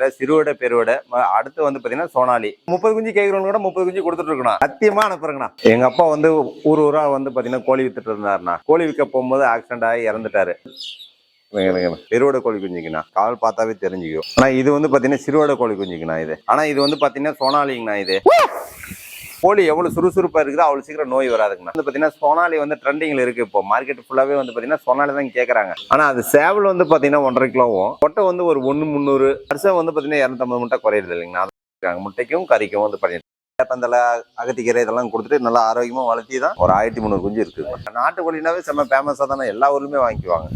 வெரைட்டில சிறுவடை பெருவடை அடுத்து வந்து பாத்தீங்கன்னா சோனாலி. முப்பது குஞ்சு கேட்கறவங்க கூட முப்பது குஞ்சு கொடுத்துட்டு இருக்கணும். சத்தியமா அனுப்புறேங்கண்ணா. எங்க அப்பா வந்து ஊர் ஊரா வந்து பாத்தீங்கன்னா கோழி வித்துட்டு இருந்தாருண்ணா. கோழி விற்க போகும்போது ஆக்சிடென்ட் ஆகி இறந்துட்டாரு. சிறுவடை கோழி குஞ்சுங்கண்ணா. கால் பார்த்தாவே தெரிஞ்சுக்கும். ஆனா இது வந்து பாத்தீங்கன்னா சிறுவடை கோழி குஞ்சுங்கண்ணா இது. ஆனா இது வந்து பாத்தீங்கன்னா சோனாலிங்கண்ணா இது. கோழி எவ்வளவு சுறுசுறுப்பா இருக்குதோ அவ்வளவு சீக்கிரம் நோய் வராதுங்கண்ணா. வந்து பாத்தீங்கன்னா சோனாலி வந்து ட்ரெண்டிங்ல இருக்கு இப்போ. மார்க்கெட் ஃபுல்லாவே வந்து பாத்தீங்கன்னா சோனாலி தான் கேக்குறாங்க. ஆனா அது சேவல் வந்து பாத்தீங்கன்னா ஒன்றரை கிலோவும் கொட்டை வந்து ஒரு ஒண்ணு முந்நூறு வருஷம் வந்து பாத்தீங்கன்னா இரநூத்தம்பது முட்டை குறையிறது இல்லைங்கண்ணா. முட்டைக்கும் கறிக்கும் வந்து பண்ணிட்டு வேப்பந்தலை அகத்திக்கீரை இதெல்லாம் கொடுத்துட்டு நல்லா ஆரோக்கியமா வளர்த்தி தான் ஒரு ஆயிரத்தி முந்நூறு குஞ்சு இருக்கு நாட்டுக்கோழினாவே செம்ம ஃபேமஸா தானே எல்லா ஊருமே வாங்கிக்குவாங்க.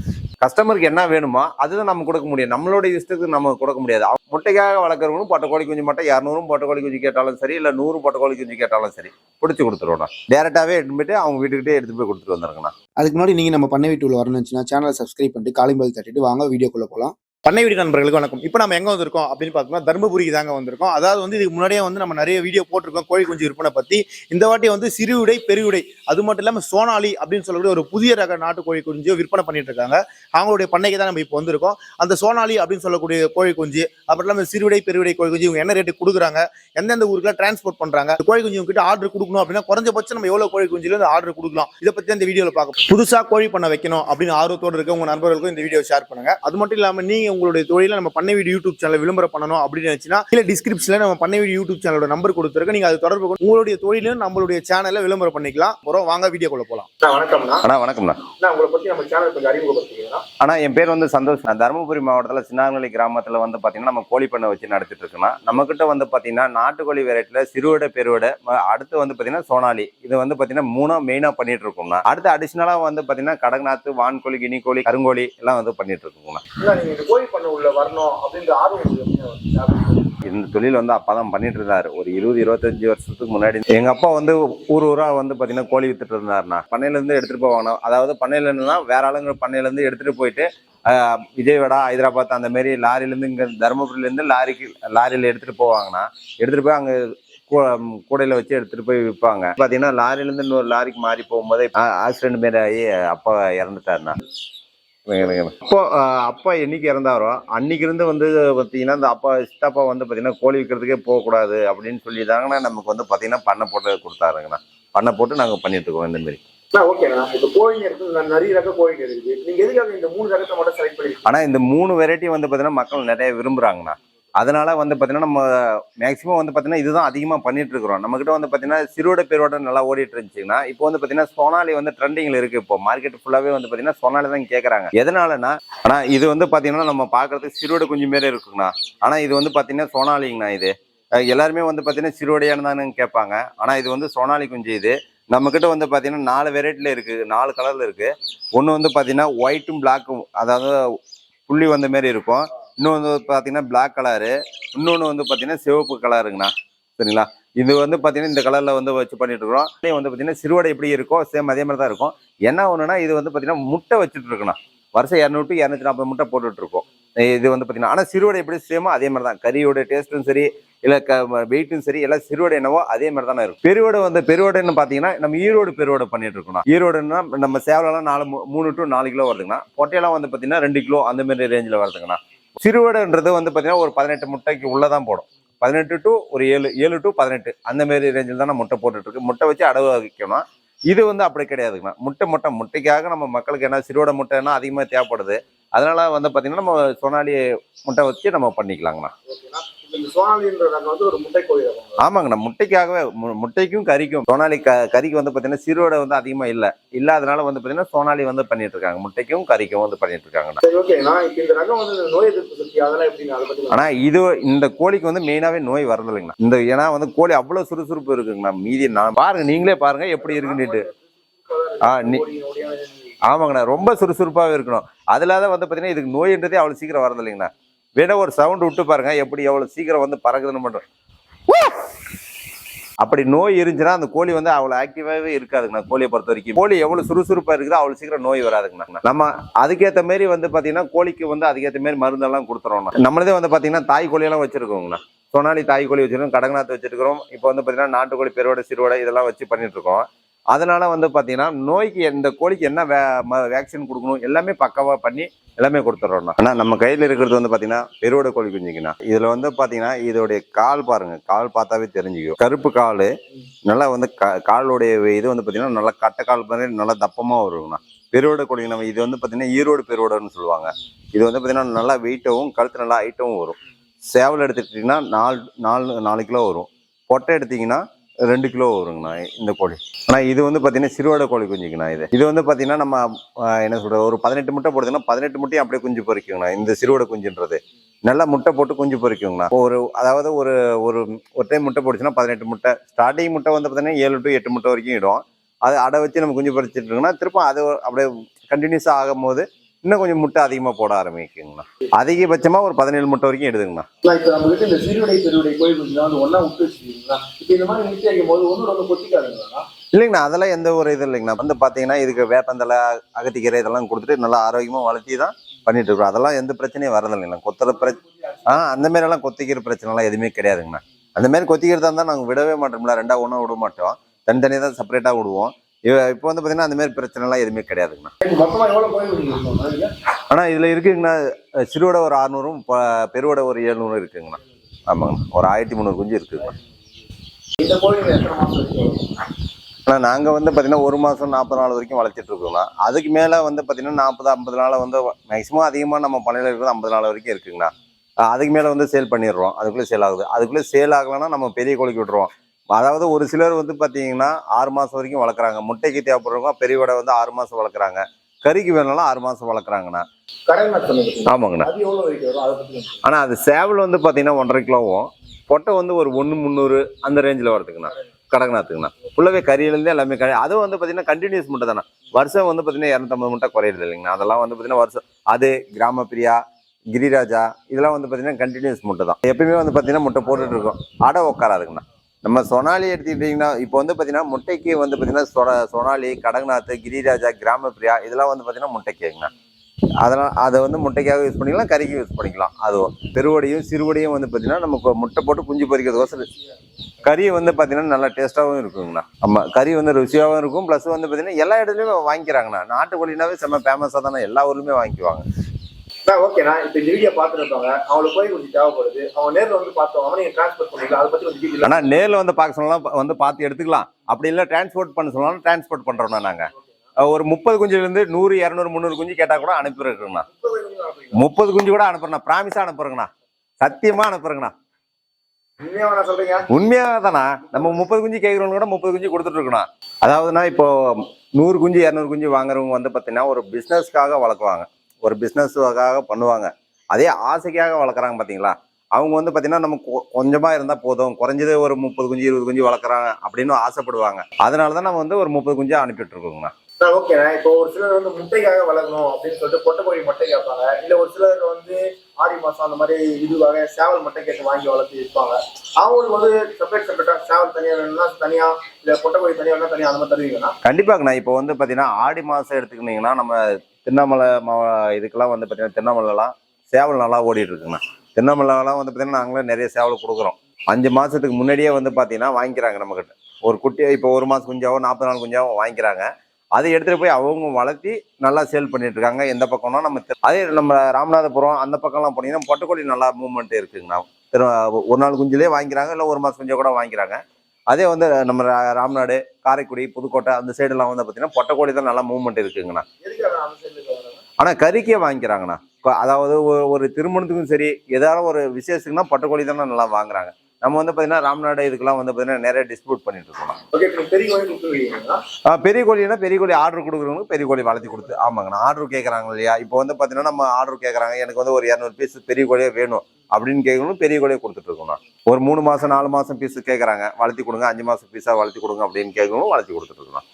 கஸ்டமருக்கு என்ன வேணுமோ அதுதான் நம்ம கொடுக்க முடியும். நம்மளோட இஷ்டத்துக்கு நம்ம கொடுக்க முடியாது. முட்டைக்காக வளர்க்குறவங்களும் பொட்டை குஞ்சு மட்டும் இரநூறும் பொட்டை குஞ்சு கேட்டாலும் சரி இல்லை நூறு பொட்டை குஞ்சு கேட்டாலும் சரி பிடிச்சி கொடுத்துருவோம் டேரெக்டாகவே எடுத்து போயிட்டு அவங்க வீட்டுக்கிட்டே எடுத்து போய் கொடுத்துட்டு வந்துருங்கண்ணா. அதுக்கு முன்னாடி நீங்கள் நம்ம பண்ணை உள்ள வரணும்னு இருந்துச்சுன்னா சேனலை சப்ஸ்கிரைப் பண்ணிட்டு காலிம்பல் தட்டிட்டு வாங்க வீடியோக்குள்ளே போகலாம் பண்ணை வீடு நண்பர்களுக்கு வணக்கம். இப்போ நம்ம எங்கே வந்திருக்கோம் அப்படின்னு பார்த்தோம்னா தருமபுரிக்கு தாங்க வந்திருக்கோம். அதாவது வந்து இதுக்கு முன்னாடியே வந்து நம்ம நிறைய வீடியோ போட்டிருக்கோம் கோழி குஞ்சு விற்பனை பற்றி இந்த வாட்டி வந்து சிறு உடை பெருவிடை அது மட்டும் இல்லாமல் சோனாலி அப்படின்னு சொல்லக்கூடிய ஒரு புதிய ரக நாட்டு கோழி குஞ்சு விற்பனை பண்ணிட்டு இருக்காங்க. அவங்களுடைய பண்ணைக்கு தான் நம்ம இப்போ வந்திருக்கோம். அந்த சோனாலி அப்படின்னு சொல்லக்கூடிய கோழி குஞ்சு அப்புறம் இல்லாமல் சிறுவிடை பெருவிடை கோழி குஞ்சு இவங்க என்ன ரேட்டு கொடுக்குறாங்க எந்தெந்த ஊருக்குலாம் டிரான்ஸ்போர்ட் பண்ணுறாங்க கோழி குஞ்சு கிட்ட ஆர்டர் கொடுக்கணும் அப்படின்னா குறைஞ்சபட்சம் நம்ம எவ்வளோ கோழி குஞ்சுல இருந்து ஆர்டர் கொடுக்கலாம். இதை பற்றி அந்த வீடியோவில் பார்க்க புதுசாக கோழி பண்ண வைக்கணும் அப்படின்னு ஆர்வத்தோடு இருக்க உங்கள் நண்பர்களுக்கும் இந்த வீடியோ ஷேர் பண்ணுங்க. அது மட்டும் இல்லாமல் நீங்கள் உங்களுடைய தொழில நம்ம பண்ணை வீடு யூடியூப் சேனல் விளம்பரம் பண்ணணும் அப்படின்னு நினைச்சுன்னா கீழே டிஸ்கிரிப்ஷன்ல நம்ம பண்ணை வீடு யூடியூப் சேனலோட நம்பர் கொடுத்துருக்க. நீங்க அது தொடர்பு கொண்டு உங்களுடைய தொழிலும் நம்மளுடைய சேனல்ல விளம்பரம் பண்ணிக்கலாம். அப்புறம் வாங்க வீடியோக்குள்ள போலாம். வணக்கம்ண்ணா. அண்ணா வணக்கம்ண்ணா. உங்களை பத்தி நம்ம சேனல் கொஞ்சம் அறிமுகப்படுத்திக்கலாம் ஆனா என் பேர் வந்து சந்தோஷ். நான் தருமபுரி மாவட்டத்தில் சின்னாங்கலி கிராமத்துல வந்து பாத்தீங்கன்னா நம்ம கோழி பண்ணை வச்சு நடத்திட்டு இருக்கோம்னா நம்ம கிட்ட வந்து பாத்தீங்கன்னா நாட்டுக்கோழி வெரைட்டில சிறுவடை பெருவடை ம- அடுத்து வந்து பாத்தீங்கன்னா சோனாலி. இது வந்து பாத்தீங்கன்னா மூணா மெயினா பண்ணிட்டு இருக்கோம்னா அடுத்து அடிஷனலா வந்து பாத்தீங்கன்னா கடக்நாத்து வான்கோழி கினிக்கோழி கருங்கோழி எல்லாம் வந்து பண்ணிட்டு இருக்கோம்னா நீங்க இந்த பண்ண உள்ள வரணும் அப்படின்ற ஆர்வம் இந்த தொழில் வந்து அப்பா தான் பண்ணிட்டு இருந்தாரு. ஒரு இருபது இருபத்தஞ்சு வருஷத்துக்கு முன்னாடி எங்க அப்பா வந்து ஊர் ஊரா வந்து பாத்தீங்கன்னா கோழி வித்துட்டு இருந்தாருண்ணா. பண்ணையில இருந்து எடுத்துட்டு போவாங்க. அதாவது பண்ணையில இருந்துனா வேற ஆளுங்க பண்ணையில இருந்து எடுத்துட்டு போயிட்டு விஜயவாடா ஹைதராபாத் அந்த மாதிரி லாரில இருந்து இங்க தருமபுரில இருந்து லாரிக்கு லாரியில எடுத்துட்டு போவாங்கண்ணா. எடுத்துட்டு போய் அங்க கூ- கூடையில வச்சு எடுத்துட்டு போய் விற்பாங்க பாத்தீங்கன்னா லாரில இருந்து இன்னொரு லாரிக்கு மாறி போகும்போதே ஆக்சிடென்ட் மாரி ஆகி அப்பா இறந்துட்டாருண்ணா. அப்போ அப்பா என்னைக்கு இறந்தாரோ அன்னைக்கு இருந்து வந்து பார்த்தீங்கன்னா இந்த அப்பா சித்தப்பா வந்து பார்த்தீங்கன்னா கோழி விற்கிறதுக்கே போகக்கூடாது அப்படின்னு சொல்லி தாங்கண்ணா நமக்கு வந்து பார்த்தீங்கன்னா பண்ணை போட்டு கொடுத்தாருங்கண்ணா. பண்ணை போட்டு நாங்கள் பண்ணிட்டு இருக்கோம் இந்த மாதிரி ஓகேண்ணா. இப்போ கோழிங்க இருக்கு நிறைய ரக கோழிங்க இருக்குது நீங்க எதுக்காக இந்த மூணு ரகத்தை மட்டும் செலக்ட் பண்ணிருக்கீங்க? ஆனால் இந்த மூணு வெரைட்டி வந்து பார்த்தீங்கன்னா மக்கள் நிறைய விரும்புகிறாங்கண்ணா அதனால் வந்து பார்த்திங்கன்னா நம்ம மேக்ஸிமம் வந்து பார்த்தீங்கன்னா இதுதான் அதிகமாக பண்ணிட்டு இருக்கிறோம் வந்து பார்த்தீங்கன்னா சிறுவடை பேரோட நல்லா ஓடிட்டு இருந்துச்சுன்னா இப்போ வந்து பார்த்தீங்கன்னா சோனாலி வந்து ட்ரெண்டிங்கில் இருக்குது இப்போ மார்க்கெட் ஃபுல்லாகவே வந்து பார்த்தீங்கன்னா சோனாலி தான் கேட்குறாங்க எதனாலனா ஆனால் இது வந்து பார்த்திங்கன்னா நம்ம பார்க்கறதுக்கு சிறுவடை குஞ்சு மாரி இருக்குங்கண்ணா ஆனால் இது வந்து பார்த்திங்கன்னா சோனாலிங்கண்ணா இது எல்லாருமே வந்து பார்த்திங்கன்னா சிறுவடையானதானு கேட்பாங்க ஆனால் இது வந்து சோனாலி குஞ்சு இது நம்மக்கிட்ட வந்து பார்த்திங்கன்னா நாலு வெரைட்டில இருக்குது நாலு கலரில் இருக்குது ஒன்று வந்து பார்த்திங்கன்னா ஒயிட்டும் பிளாக்கும் அதாவது புள்ளி வந்த மாரி இருக்கும் இன்னொன்று வந்து பார்த்தீங்கன்னா பிளாக் கலரு இன்னொன்று வந்து பார்த்தீங்கன்னா சிவப்பு கலருங்கண்ணா சரிங்களா? இது வந்து பார்த்தீங்கன்னா இந்த கலரில் வந்து வச்சு பண்ணிட்டுருக்கோம் இதே வந்து பார்த்தீங்கன்னா சிறுவடை எப்படி இருக்கோ சேம் அதே மாதிரி தான் இருக்கும். என்ன ஒன்றுனா இது வந்து பார்த்தீங்கன்னா முட்டை வச்சுட்டு இருக்கணும் வருஷம் இரநூறு டு இரநூத்தி நாற்பது முட்டை போட்டுட்ருக்கோம் இது வந்து பார்த்தீங்கன்னா ஆனால் சிறுவடை எப்படி சேமோ அதே மாதிரி தான். கறியோட டேஸ்ட்டும் சரி இல்லை க வெயிட்டும் சரி எல்லாம் சிறுவடை என்னவோ அதே மாதிரி தானே இருக்கும். பெருவடை வந்து பெருவடைன்னு பார்த்தீங்கன்னா நம்ம ஈரோடு பெருவடை பண்ணிட்டு இருக்கோம் ஈரோடுன்னா நம்ம சேவலெல்லாம் நாலு மூணு டு நாலு கிலோ வருதுங்கண்ணா. பொட்டையெல்லாம் வந்து பார்த்தீங்கன்னா ரெண்டு கிலோ அந்த மாதிரி ரேஞ்சில் வருதுங்கண்ணா. சிறுவடைன்றது வந்து பார்த்தீங்கன்னா ஒரு பதினெட்டு முட்டைக்கு உள்ளே தான் போடும். பதினெட்டு டு ஒரு ஏழு ஏழு டு பதினெட்டு அந்த மாதிரி ரேஞ்சில் தான் முட்டை போட்டுட்டு இருக்கு முட்டை வச்சு அடவு வைக்கணும் இது வந்து அப்படி கிடையாதுங்கண்ணா. முட்டை முட்டை முட்டைக்காக நம்ம மக்களுக்கு என்ன சிறுவடை முட்டைன்னா அதிகமாக தேவைப்படுது. அதனால வந்து பார்த்திங்கன்னா நம்ம சொனாலி முட்டை வச்சு நம்ம பண்ணிக்கலாங்கண்ணா. இந்த சோனாலின்ற ரகம் வந்து ஒரு முட்டை கோழி ரகம். ஆமாங்கண்ணா முட்டைக்காகவே முட்டைக்கும் கறிக்கும். சோனாலி க கறிக்கு வந்து பார்த்தீங்கன்னா சிறுவடை வந்து அதிகமாக இல்லை. இல்லாதனால வந்து பார்த்தீங்கன்னா சோனாலி வந்து பண்ணிட்டு இருக்காங்க முட்டைக்கும் கறிக்கும் வந்து பண்ணிட்டு இருக்காங்கண்ணா சரி ஓகேண்ணா இப்போ இந்த ரகம் வந்து இந்த நோய் எதிர்ப்பு சக்தி அதெல்லாம் அதை இது இந்த கோழிக்கு வந்து மெயினாவே நோய் வரது இல்லைங்கண்ணா இந்த ஏன்னா வந்து கோழி அவ்வளவு சுறுசுறுப்பு இருக்குங்கண்ணா. மீதி நான் பாருங்க நீங்களே பாருங்க எப்படி இருக்குன்னுட்டு. ஆ, நீ- ஆமாங்கண்ணா ரொம்ப சுறுசுறுப்பாகவே இருக்கணும். அதுல தான் வந்து பார்த்தீங்கன்னா இதுக்கு நோயின்றதே அவ்வளோ சீக்கிரம் வரது இல்லைங்கண்ணா வேணா ஒரு சவுண்ட் விட்டு பாருங்க எப்படி எவ்வளோ சீக்கிரம் வந்து பறக்குதுன்னு பண்ணுறேன் அப்படி நோய் இருந்துச்சுன்னா அந்த கோழி வந்து அவ்வளோ ஆக்டிவாகவே இருக்காதுங்கண்ணா கோழியை பொறுத்த வரைக்கும். கோழி எவ்வளோ சுறுசுறுப்பாக இருக்குதோ அவ்வளோ சீக்கிரம் நோய் வராதுங்கண்ணா. நம்ம அதுக்கேற்ற மாரி வந்து பார்த்தீங்கன்னா கோழிக்கு வந்து அதுக்கேற்ற மாரி மருந்தெல்லாம் கொடுத்துறோம்ண்ணா. நம்மளதே வந்து பார்த்தீங்கன்னா தாய் கோழியெல்லாம் வச்சிருக்கோங்கண்ணா. சோனாலி தாய் கோழி வச்சிருக்கோம் கடகநாத் வச்சிருக்கிறோம். இப்போ வந்து பார்த்தீங்கன்னா நாட்டுக்கோழி பெருவடை சிறுவடை இதெல்லாம் வச்சு பண்ணிட்டு இருக்கோம். அதனால் வந்து பார்த்தீங்கன்னா நோய்க்கு இந்த கோழிக்கு என்ன வேக்சின் கொடுக்கணும் எல்லாமே பக்காவாக பண்ணி எல்லாமே கொடுத்துட்றோம்ண்ணா ஆனால் நம்ம கையில் இருக்கிறது வந்து பார்த்தீங்கன்னா பெருவோட கோழி குஞ்சுங்கண்ணா. இதில் வந்து பார்த்தீங்கன்னா இதோடைய கால் பாருங்க. கால் பார்த்தாவே தெரிஞ்சுக்கும். கருப்பு கால் நல்லா வந்து கா காலுடைய இது வந்து பார்த்தீங்கன்னா நல்லா கட்டை கால் மாதிரி நல்லா தப்பமாக வருங்கண்ணா. பெருவோட கோழி நம்ம இது வந்து பார்த்தீங்கன்னா ஈரோடு பெருவோடன்னு சொல்லுவாங்க. இது வந்து பார்த்தீங்கன்னா நல்லா வெயிட்டாகவும் கழுத்து நல்லா ஹைட்டாகவும் வரும். சேவல் எடுத்துக்கிட்டிங்கன்னா நாலு நாலு நாலு கிலோ வரும். பொட்டை எடுத்திங்கன்னா ரெண்டு கிலோ வருங்கண்ணா இந்த கோழி. ஆனால் இது வந்து பார்த்தீங்கன்னா சிறுவாடை கோழி குஞ்சுங்கண்ணா இது. இது வந்து பார்த்தீங்கன்னா நம்ம என்ன சொல்கிறது ஒரு பதினெட்டு முட்டை போடுதுன்னா பதினெட்டு முட்டையும் அப்படியே குஞ்சு பொறிக்குங்கண்ணா இந்த சிறுவாடை குஞ்சுன்றது. நல்லா முட்டை போட்டு குஞ்சு பொறிக்குங்கண்ணா. ஒரு அதாவது ஒரு ஒரு ஒரு டைம் முட்டை போட்டுச்சுன்னா பதினெட்டு முட்டை. ஸ்டார்டிங் முட்டை வந்து பார்த்தீங்கன்னா ஏழு டு எட்டு முட்டை வரைக்கும் இடும். அது அடை வச்சு நம்ம குஞ்சு பொறிச்சிட்டு இருக்கோம்னா திரும்ப அது அப்படியே கண்டினியூஸாக ஆகும்போது இன்னும் கொஞ்சம் முட்டை அதிகமாக போட ஆரம்பிக்குங்கண்ணா. அதிகபட்சமாக ஒரு பதினேழு முட்டை வரைக்கும் எடுதுங்கண்ணா இப்போ நம்ம கிட்ட இந்த சிறுவிடை பெருவிடை கோயில் குஞ்சு வந்து ஒண்ணா விட்டு வச்சுருக்கீங்களா? இப்போ இந்த மாதிரி நிறுத்தி வைக்கும் போது ஒன்று ஒன்று கொத்திக்காதுங்களா இல்லைங்கண்ணா அதெல்லாம் எந்த ஒரு இது இல்லைங்கண்ணா. வந்து பார்த்தீங்கன்னா இதுக்கு வேப்பந்தலை அகத்திக்கீரை இதெல்லாம் கொடுத்துட்டு நல்லா ஆரோக்கியமாக வளர்த்தி தான் பண்ணிட்டு இருக்கோம். அதெல்லாம் எந்த பிரச்சனையும் வரது இல்லைங்கண்ணா கொத்துற பிரச்சனை ஆ அந்த மாதிரி எல்லாம் கொத்திக்கிற பிரச்சனைலாம் எதுவுமே கிடையாதுங்கண்ணா. அந்த மாதிரி கொத்திக்கிறதா இருந்தால் நாங்கள் விடவே மாட்டோம்ல ரெண்டா ஒன்றா விட மாட்டோம். தனித்தனியாக தான் செப்பரேட்டாக விடுவோம். இப்போ வந்து பார்த்தீங்கன்னா அந்த மாதிரி பிரச்சனைலாம் எதுவுமே கிடையாதுங்கண்ணா? ஆனால் இதில் இருக்குங்கண்ணா சிறுவடை ஒரு அறநூறும் பெருவடை ஒரு எழுநூறும் இருக்குங்கண்ணா. ஆமாங்கண்ணா ஒரு ஆயிரத்தி முந்நூறு குஞ்சு இருக்குங்கண்ணா? ஆனால் நாங்கள் வந்து பார்த்தீங்கன்னா ஒரு மாதம் நாற்பது நாள் வரைக்கும் வளர்த்திட்டு இருக்கோம்னா அதுக்கு மேலே வந்து பார்த்தீங்கன்னா நாற்பது ஐம்பது நாள் வந்து மேக்ஸிமம் அதிகமாக நம்ம பண்ணையில் இருக்கிறது ஐம்பது நாள் வரைக்கும் இருக்குங்கண்ணா. அதுக்கு மேலே வந்து சேல் பண்ணிடுறோம். அதுக்குள்ளே சேல் ஆகுது. அதுக்குள்ளே சேல் ஆகலைன்னா நம்ம பெரிய கோழிக்கு விட்டுருவோம். அதாவது ஒரு சிலர் வந்து பார்த்தீங்கன்னா ஆறு மாதம் வரைக்கும் வளர்க்குறாங்க. முட்டைக்கு தேவைப்படுறவங்க பெரிய வடை வந்து ஆறு மாதம் வளர்க்குறாங்க. கறிக்கு வேணும்னாலும் ஆறு மாதம் வளர்க்குறாங்கண்ணா. ஆமாங்கண்ணா. ஆனால் அது சேவல் வந்து பார்த்தீங்கன்னா ஒன்றரை கிலோவும் பொட்டை வந்து ஒரு ஒன்று முந்நூறு அந்த ரேஞ்சில் வரதுக்குண்ணா கடகநாத்துக்குண்ணா ஃபுல்லாகவே கறியிலேருந்து எல்லாமே கறி அதுவும் வந்து பார்த்தீங்கன்னா கண்டினியூஸ் முட்டை தானே வருஷம் வந்து பார்த்தீங்கன்னா இரநூத்தம்பது முட்டை குறையிறது இல்லைங்கண்ணா. அதெல்லாம் வந்து பார்த்தீங்கன்னா வருஷம் அது கிராம பிரியா கிரிராஜா இதெல்லாம் வந்து பார்த்தீங்கன்னா கண்டினியூஸ் முட்டை தான் எப்பயுமே வந்து பார்த்தீங்கன்னா முட்டை போட்டுட்டு இருக்கோம். அடை உட்காராதுங்கண்ணா நம்ம சொனாலி எடுத்துக்கிட்டிங்கன்னா இப்போ வந்து பார்த்தீங்கன்னா முட்டைக்கு வந்து பார்த்தீங்கன்னா சொ சொனாலி கடகநாத் கிரிராஜா கிராமப்பிரியா இதெல்லாம் வந்து பார்த்தீங்கன்னா முட்டைக்குங்கண்ணா. அதெல்லாம் அதை வந்து முட்டைக்காக யூஸ் பண்ணிக்கலாம் கறிக்கு யூஸ் பண்ணிக்கலாம். அதுவும் பெருவடையும் சிறுவடையும் வந்து பார்த்தீங்கன்னா நமக்கு முட்டை போட்டு குஞ்சு பொரிக்கிறதுக்கோசரம் கறி வந்து பார்த்தீங்கன்னா நல்லா டேஸ்ட்டாகவும் இருக்குங்கண்ணா. ஆமாம் கறி வந்து ருசியாகவும் இருக்கும். ப்ளஸ் வந்து பார்த்தீங்கன்னா எல்லா இடத்துலையுமே வாங்கிக்கிறாங்கண்ணா. நாட்டுக்கோழினாவே செம்ம ஃபேமஸாக தானே எல்லா ஊர்லேயுமே வாங்கிக்குவாங்க. நான் ஓகேண்ணா இப்போ இந்த வீடியோ அவங்களுக்கு தேவைப்படுது. நேரில் வந்து பார்த்தோம் அவனை ட்ரான்ஸ்போர்ட் பண்ணிக்கலாம். அதை பற்றி கொஞ்சம் டீட்டெயில் ஆனால் நேரில் வந்து பார்க்க சொல்லலாம் வந்து பார்த்து எடுத்துக்கலாம். அப்படி இல்லை டிரான்ஸ்போர்ட் பண்ண சொல்லலாம் டிரான்ஸ்போர்ட் பண்ணுறோம்ண்ணா நாங்கள் ஒரு முப்பது குஞ்சுலேருந்து நூறு இரநூறு முந்நூறு குஞ்சு கேட்டால் கூட அனுப்பிடுறோங்கண்ணா. முப்பது குஞ்சு கூட அனுப்புறேண்ணா. ப்ராமிஸாக அனுப்புறேங்கண்ணா. சத்தியமாக அனுப்புறேங்கண்ணா. உண்மையாக தானா நம்ம முப்பது குஞ்சு கேட்குறவங்க கூட முப்பது குஞ்சு கொடுத்துட்டு இருக்கணும் அதாவதுனா இப்போ நூறு குஞ்சு இரநூறு குஞ்சு வாங்குறவங்க வந்து பார்த்தீங்கன்னா ஒரு பிஸ்னஸ்க்காக வளர்க்குவாங்க. ஒரு பிஸ்னஸுக்காக பண்ணுவாங்க. அதே ஆசைக்காக வளர்க்குறாங்க பார்த்தீங்களா அவங்க வந்து பார்த்தீங்கன்னா நம்ம கொ- கொஞ்சமா இருந்தால் போதும். குறைஞ்சது ஒரு முப்பது குஞ்சு இருபது குஞ்சு வளர்க்குறாங்க அப்படின்னு ஆசைப்படுவாங்க. அதனால தான் நம்ம வந்து ஒரு முப்பது குஞ்சு நான் ஓகேண்ணா இப்போ ஒரு சிலர் வந்து முட்டைக்காக வளர்க்கணும் அப்படின்னு சொல்லிட்டு பொட்டை கோழி முட்டை கேட்பாங்க. இல்லை ஒரு சிலர் வந்து ஆடி மாதம் அந்த மாதிரி இதுவாக சேவல் முட்டை கேட்டு வாங்கி வளர்த்து விற்பாங்க. அவங்களுக்கு வந்து செப்பரேட் செப்பரேட்டாக சேவல் தனியாக வேணும்னா தனியாக இல்லை பொட்டை கோழி தனியாக வேணும்னா தனியாக அந்த மாதிரி தருவீங்கண்ணா கண்டிப்பாங்கண்ணா. இப்போ வந்து பார்த்தீங்கன்னா ஆடி மாதம் எடுத்துக்கிட்டிங்கன்னா நம்ம திருவண்ணாமலை மா இதுக்கெல்லாம் வந்து பார்த்தீங்கன்னா திருவண்ணாமலைலாம் சேவல் நல்லா ஓடிட்டு இருக்குங்கண்ணா திருவண்ணாமலைலாம் வந்து பார்த்திங்கன்னா நாங்களே நிறைய சேவல் கொடுக்குறோம். அஞ்சு மாதத்துக்கு முன்னாடியே வந்து பார்த்திங்கன்னா வாங்கிக்கிறாங்க நம்மக்கிட்ட ஒரு குட்டியை இப்போ ஒரு மாதம் குஞ்சாவோ நாற்பது நாள் குஞ்சாவோ வாங்கிக்கிறாங்க. அதை எடுத்துகிட்டு போய் அவங்க வளர்த்தி நல்லா சேல் பண்ணிட்டு இருக்காங்க எந்த பக்கம்னா நம்ம அதே நம்ம ராமநாதபுரம் அந்த பக்கம்லாம் போனீங்கன்னா பொட்டக்கோழி நல்லா மூவ்மெண்ட் இருக்குங்கண்ணா. திரு ஒரு நாள் குஞ்சிலே வாங்கிக்கிறாங்க இல்லை ஒரு மாதம் குஞ்சா கூட வாங்கிக்கிறாங்க. அதே வந்து நம்ம ரா- ராம்நாடு காரைக்குடி புதுக்கோட்டை அந்த சைடெல்லாம் வந்து பார்த்தீங்கன்னா பொட்டக்கோடி தான் நல்லா மூவ்மெண்ட் இருக்குங்கண்ணா. ஆனால் கறிக்கே வாங்கிக்கிறாங்கண்ணா. அதாவது ஒரு- ஒரு திருமணத்துக்கும் சரி ஏதாவது ஒரு விசேஷத்துக்குன்னா பொட்டக்கோழி தானே நல்லா வாங்குறாங்க. நம்ம வந்து பார்த்தீங்கன்னா ராம்நாடு இதுக்கெல்லாம் வந்து பார்த்தீங்கன்னா நிறைய டிஸ்ட்ரிபியூட் பண்ணிட்டு இருக்கோம். பெரிய கோழினா பெரிய கோழி ஆர்டர் கொடுக்குறவங்களுக்கு பெரிய கோழி வளர்த்தி கொடுத்து. ஆமாங்கண்ணா ஆர்டர் கேட்குறாங்க இல்லையா? இப்போ வந்து பார்த்தீங்கன்னா நம்ம ஆர்டர் கேட்குறாங்க எனக்கு வந்து ஒரு இரநூறு பீஸ் பெரிய கோழியே வேணும் அப்படின்னு கேட்கணும் பெரிய கோழியை கொடுத்துட்டு இருக்கோம்ண்ணா ஒரு மூணு மாதம் நாலு மாதம் பீஸ் கேட்குறாங்க வளர்த்தி கொடுங்க அஞ்சு மாதம் பீஸாக வளர்த்தி கொடுங்க அப்படின்னு கேட்கணும் வளர்த்தி கொடுத்துட்டு இருக்கோம்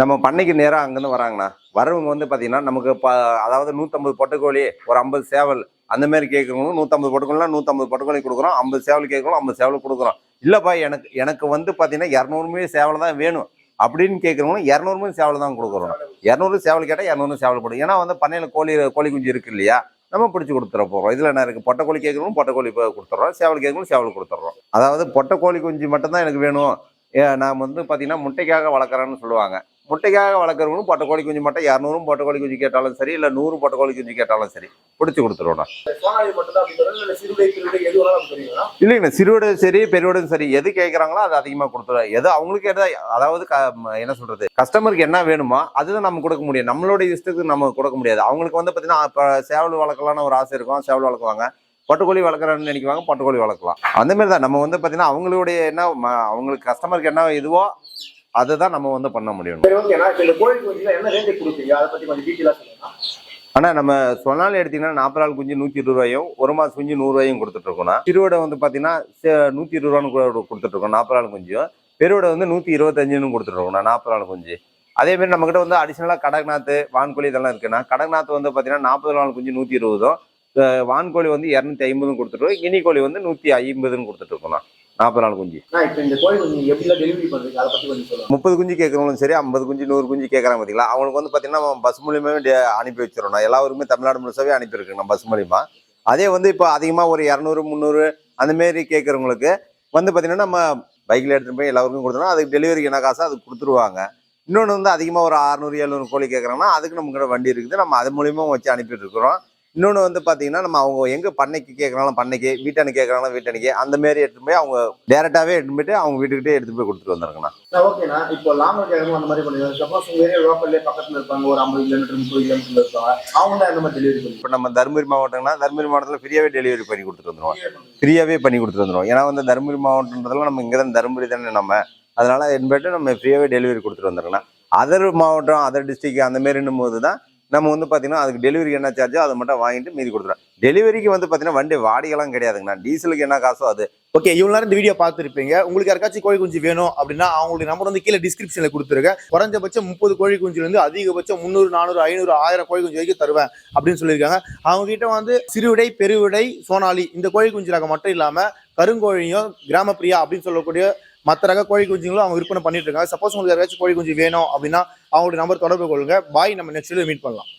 நம்ம பண்ணைக்கு நேராக அங்கேருந்து வராங்கண்ணா. வரவங்க வந்து பார்த்தீங்கன்னா நமக்கு இப்போ அதாவது நூற்றம்பது பொட்டைக்கோழி ஒரு ஐம்பது சேவல் அந்த மாதிரி கேட்குறவங்களும் நூற்றம்பது பொட்டுக்கோழினா நூற்றம்பது பொட்டுக்கோழி கொடுக்குறோம் ஐம்பது சேவல் கேட்குறோம் ஐம்பது சேவல் கொடுக்குறோம். இல்லைப்பா எனக்கு எனக்கு வந்து பார்த்தீங்கன்னா இரநூறுமே சேவல் தான் வேணும். அப்படின்னு கேட்குறவங்களும் இரநூறுமே சேவல் தான் கொடுக்குறோம். இரநூறு சேவல் கேட்டால் இரநூறு சேவல் போடும். ஏன்னா வந்து பண்ணையில் கோழி கோழி குஞ்சு இருக்கு இல்லையா நம்ம பிடிச்சி கொடுத்துட போகிறோம் இதில் என்ன இருக்குது பொட்டக்கோழி கேட்குறவங்க பொட்டக்கோழி கொடுத்துட்றோம் சேவல் கேட்கணும் சேவல் கொடுத்துட்றோம் அதாவது பொட்டக்கோழி குஞ்சு மட்டும்தான் எனக்கு வேணும். நான் வந்து பார்த்தீங்கன்னா முட்டைக்காக வளர்க்குறேன்னு சொல்லுவாங்க. முட்டைக்காக வளர்க்குறவங்களும் பொட்டை குஞ்சு மட்டும் இரநூறும் பொட்டை குஞ்சு கேட்டாலும் சரி இல்லை நூறு பொட்டை குஞ்சு கேட்டாலும் சரி பிடிச்சி கொடுத்துருவோம். சோனாலி மட்டும் தான் அப்படி சொல்றது இல்ல சிறுவிடை பெருவிடை எது வேணாலும் நமக்கு தெரியுங்களா இல்லைங்க சிறுவடும் சரி பெருவடும் சரி எது கேட்குறாங்களோ அது அதிகமாக கொடுத்துருவோம். எது அவங்களுக்கு எதா அதாவது என்ன சொல்றது கஸ்டமருக்கு என்ன வேணுமோ அதுதான் நம்ம கொடுக்க முடியும். நம்மளோட இஷ்டத்துக்கு நம்ம கொடுக்க முடியாது. அவங்களுக்கு வந்து பார்த்தீங்கன்னா இப்போ சேவல் வளர்க்கலாம்னு ஒரு ஆசை இருக்கும். சேவல் வளர்க்குவாங்க. பட்டுக்கோழி வளர்க்குறேன்னு நினைக்குவாங்க பட்டுக்கோழி வளர்க்கலாம். அந்த மாதிரி தான். நம்ம வந்து பார்த்தீங்கன்னா அவங்களுடைய என்ன அவங்களுக்கு கஸ்டமருக்கு என்ன இதுவோ அதுதான் நம்ம வந்து பண்ண முடியும். அதை ஆனால் நம்ம சொன்னாலும் எடுத்தீங்கன்னா நாற்பது நாள் குஞ்சு நூற்றி இருபது ரூபாயும் ஒரு மாதம் குஞ்சு நூறுரூவாயும் கொடுத்துட்ருக்கோம்னா சிறுவடை வந்து பார்த்தீங்கன்னா நூற்றி இருபது ரூபான்னு கூட கொடுத்துட்ருக்கோம் நாற்பது நாள் குஞ்சும் பெருவடை வந்து நூற்றி இருபத்தஞ்சுன்னு கொடுத்துட்ருக்கோம் நாற்பது நாள் குஞ்சு. அதே மாதிரி நம்மக்கிட்ட வந்து அடிஷ்னலாக கடக்நாத்து வான்கோழி இதெல்லாம் இருக்குன்னா கடக்நாத்து வந்து பார்த்தீங்கன்னா நாற்பது நாள் குஞ்சு நூற்றி இருபதும் வான்கோழி வந்து இரநூத்தி ஐம்பதும் கொடுத்துட்ருக்கோம் கினி கோழி வந்து நூற்றி ஐம்பதுன்னு கொடுத்துட்ருக்கோம்ண்ணா நாற்பது நாள் குஞ்சு. டெலிவரி அதை முப்பது குஞ்சு கேட்குறவங்களும் சரி ஐம்பது குஞ்சு நூறு குஞ்சு கேட்குறாங்க பார்த்தீங்களா அவங்களுக்கு வந்து பார்த்தீங்கன்னா பஸ் மூலியமாவே டே- அனுப்பி வச்சிடணும். எல்லாருக்குமே தமிழ்நாடு முழுசாவே அனுப்பியிருக்கேன் நம்ம பஸ் மூலியமா. அதே வந்து இப்போ அதிகமாக ஒரு இரநூறு முந்நூறு அந்த மாரி கேட்குறவங்களுக்கு வந்து பார்த்தீங்கன்னா நம்ம பைக்கில் எடுத்துகிட்டு போய் எல்லாருக்கும் கொடுத்தோம்னா அதுக்கு டெலிவரிக்கு என்ன காசோ அதுக்கு கொடுத்துருவாங்க. இன்னொன்று வந்து அதிகமாக ஒரு அறுநூறு எழுநூறு கோழி கேட்குறாங்கன்னா அதுக்கு நம்ம கிட்ட வண்டி இருக்குது. நம்ம அது மூலியமாக வச்சு அனுப்பிட்டு இருக்கிறோம். இன்னொன்று வந்து பார்த்தீங்கன்னா நம்ம அவங்க எங்கே பண்ணைக்கு கேட்குறாங்களோ பண்ணைக்கு வீட்டானு கேட்குறாங்களோ வீட்டனுக்கு அந்த மாரி எடுத்துட்டு போய் அவங்க டேரெக்டாகவே எடுத்துட்டு போயிட்டு அவங்க வீட்டுக்கிட்டே எடுத்துட்டு போய் கொடுத்துட்டு வந்துருங்கண்ணா ஓகேண்ணா இப்போ லாங் கேட்கணும் அந்த மாதிரி பண்ணுங்க சப்போஸ் ஏரியா லோக்கல்லே பக்கத்துல இருப்பாங்க ஒரு ஐம்பது கிலோமீட்டர் முப்பது கிலோமீட்டர்ல இருப்பாங்க. அவங்க தான் இந்த மாதிரி டெலிவரி இப்போ நம்ம தருமபுரி மாவட்டம்னா தருமபுரி மாவட்டத்தில் ஃப்ரீயாகவே டெலிவரி பண்ணி கொடுத்துட்டு வந்துருவோம். ஃப்ரீயாகவே பண்ணி கொடுத்துட்டு வந்துருவோம். ஏன்னா வந்து தருமபுரி மாவட்டன்றதுல நம்ம இங்கே தான் தருமபுரி தானே நம்ம. அதனால என்பட்டு நம்ம ஃப்ரீயாகவே டெலிவரி கொடுத்துட்டு வந்துருங்கண்ணா. அதர் மாவட்டம் அதர் டிஸ்ட்ரிக்ட் அந்த மாரின்னும் போது தான் நம்ம வந்து பார்த்தீங்கன்னா அதுக்கு டெலிவரி என்ன சார்ஜோ அதை மட்டும் வாங்கிட்டு மீதி கொடுத்துருவோம் டெலிவரிக்கு வந்து பார்த்தீங்கன்னா வண்டி வாடகைலாம் கிடையாதுங்கண்ணா. டீசலுக்கு என்ன காசோ அது. ஓகே இவ்வளோ நேரம் இந்த வீடியோ பார்த்துருப்பீங்க. உங்களுக்கு யாருக்காச்சும் கோழி குஞ்சு வேணும் அப்படின்னா அவங்களுடைய நம்பர் வந்து கீழே டிஸ்கிரிப்ஷனில் கொடுத்துருக்கேன். குறைஞ்சபட்சம் முப்பது கோழி குஞ்சுலேருந்து அதிகபட்சம் முந்நூறு நானூறு ஐநூறு ஆயிரம் கோழி குஞ்சு வரைக்கும் தருவேன் அப்படின்னு சொல்லியிருக்காங்க. அவங்க கிட்ட வந்து சிறுவிடை பெருவிடை சோனாலி இந்த கோழி குஞ்சு ரகம் மட்டும் இல்லாமல் கருங்கோழியும் கிராமப்பிரியா அப்படின்னு சொல்லக்கூடிய மற்ற ரக கோழி குஞ்சுங்களும் அவங்க விற்பனை பண்ணிட்டு இருக்காங்க. சப்போஸ் உங்களுக்கு யாராச்சும் கோழி குஞ்சு வேணும் அப்படின்னா அவங்களுடைய நம்பர் தொடர்பு கொள்ளுங்க. பாய் நம்ம நெக்ஸ்ட் மீட் பண்ணலாம்.